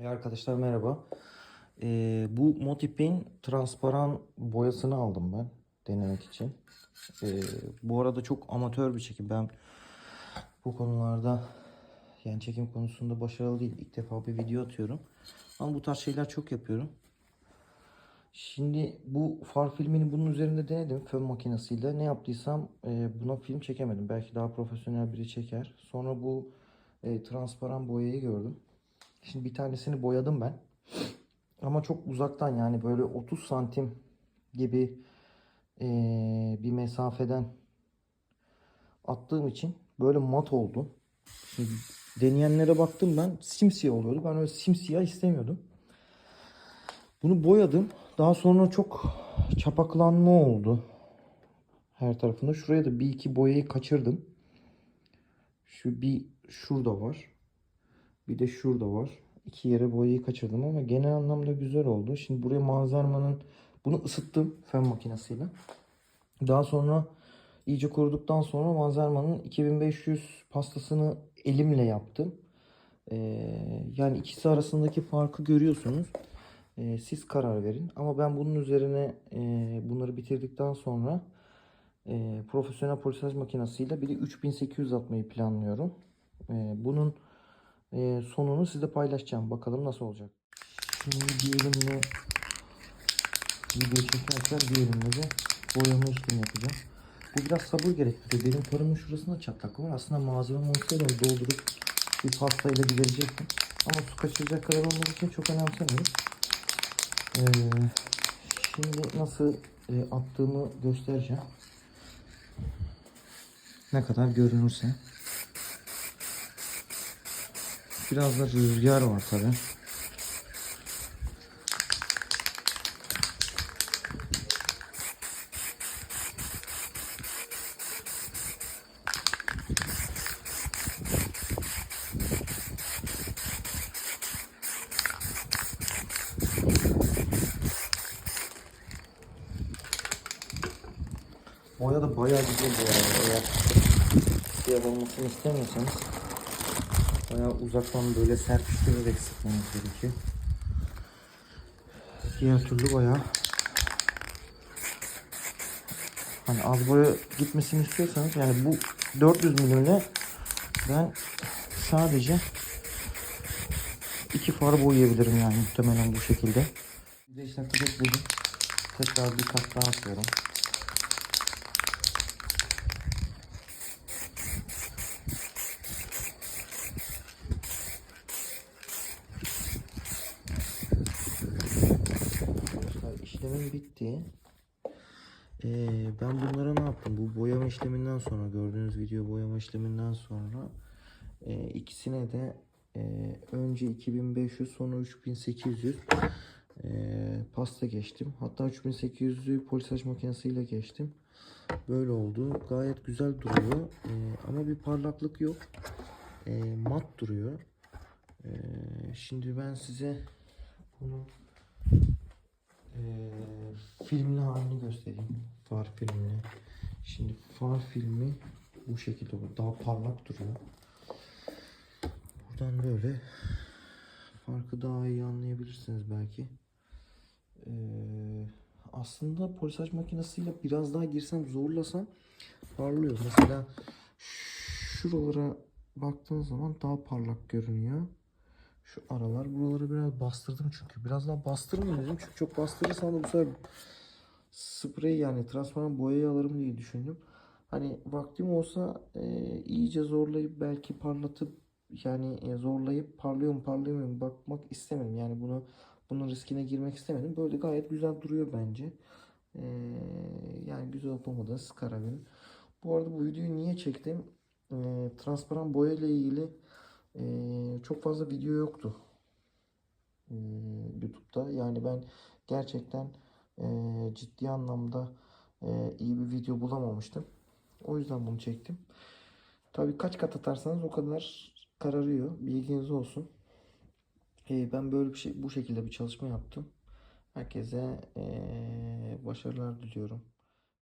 E arkadaşlar merhaba. Ee, bu Motip'in transparan boyasını aldım ben denemek için. Ee, bu arada çok amatör bir çekim. Ben bu konularda yani çekim konusunda başarılı değil. İlk defa bir video atıyorum. Ama bu tarz şeyler çok yapıyorum. Şimdi bu far filmini bunun üzerinde denedim fön makinesiyle. Ne yaptıysam e, buna film çekemedim. Belki daha profesyonel biri çeker. Sonra bu e, transparan boyayı gördüm. Şimdi bir tanesini boyadım ben. Ama çok uzaktan yani böyle 30 santim gibi eee, bir mesafeden attığım için böyle mat oldu. Şimdi deneyenlere baktım ben simsiyah oluyordu. Ben öyle simsiyah istemiyordum. Bunu boyadım. Daha sonra çok çapaklanma oldu. Her tarafında. Şuraya da bir iki boyayı kaçırdım. Şu bir şurada var. Bir de şurada var. İki yere boyayı kaçırdım ama genel anlamda güzel oldu. Şimdi buraya Manzarma'nın bunu ısıttım fön makinesiyle. Daha sonra iyice kuruduktan sonra Manzarma'nın 2500 pastasını elimle yaptım. Ee, yani ikisi arasındaki farkı görüyorsunuz. Ee, siz karar verin. Ama ben bunun üzerine e, bunları bitirdikten sonra e, profesyonel polisaj makinesiyle bir de 3800 atmayı planlıyorum. E, bunun e, sonunu sizle paylaşacağım. Bakalım nasıl olacak. Şimdi bir elimle video çekerken bir elimle de boyama işlemi yapacağım. Bu biraz sabır gerektiriyor. Benim karımın şurasında çatlak var. Aslında malzeme olsaydı doldurup bir pastayla giderecektim. Ama su kaçıracak kadar olmadığı için çok önemsemiyorum. Ee, şimdi nasıl e, attığımı göstereceğim. Ne kadar görünürse. Biraz da rüzgar var tabi. Boya da bayağı güzel bu arada. Eğer siyah olmasını istemiyorsanız bayağı uzaktan böyle serpiştirerek sıkmanız gerekiyor. Diğer türlü bayağı hani az boya gitmesini istiyorsanız yani bu 400 milimle ben sadece iki far boyayabilirim yani muhtemelen bu şekilde. 5 dakika bekledim. Tekrar bir kat daha atıyorum. İşlemim bitti. Ee, ben bunlara ne yaptım? Bu boyama işleminden sonra gördüğünüz video boyama işleminden sonra e, ikisine de e, önce 2500 sonra 3800 e, pasta geçtim. Hatta 3800'ü polisaj makinesiyle geçtim. Böyle oldu. Gayet güzel duruyor. E, ama bir parlaklık yok. E, mat duruyor. E, şimdi ben size bunu ee, filmli halini göstereyim. Far filmini. Şimdi far filmi bu şekilde olur. Daha parlak duruyor. Buradan böyle farkı daha iyi anlayabilirsiniz belki. Ee, aslında polisaj makinesiyle biraz daha girsem zorlasam parlıyor. Mesela şuralara baktığınız zaman daha parlak görünüyor. Şu aralar buraları biraz bastırdım çünkü. Biraz daha bastırmayayım dedim. Çünkü çok bastırırsam da bu sefer sprey yani transparan boyayı alırım diye düşündüm. Hani vaktim olsa e, iyice zorlayıp belki parlatıp yani e, zorlayıp parlıyor mu parlıyor mu bakmak istemedim. Yani bunu bunun riskine girmek istemedim. Böyle gayet güzel duruyor bence. E, yani güzel olup olmadığını siz. Bu arada bu videoyu niye çektim? E, transparan boya ile ilgili ee, çok fazla video yoktu ee, YouTube'da. Yani ben gerçekten e, ciddi anlamda e, iyi bir video bulamamıştım. O yüzden bunu çektim. Tabii kaç kat atarsanız o kadar kararıyor. Bilginiz olsun. Ee, ben böyle bir şey bu şekilde bir çalışma yaptım. Herkese e, başarılar diliyorum.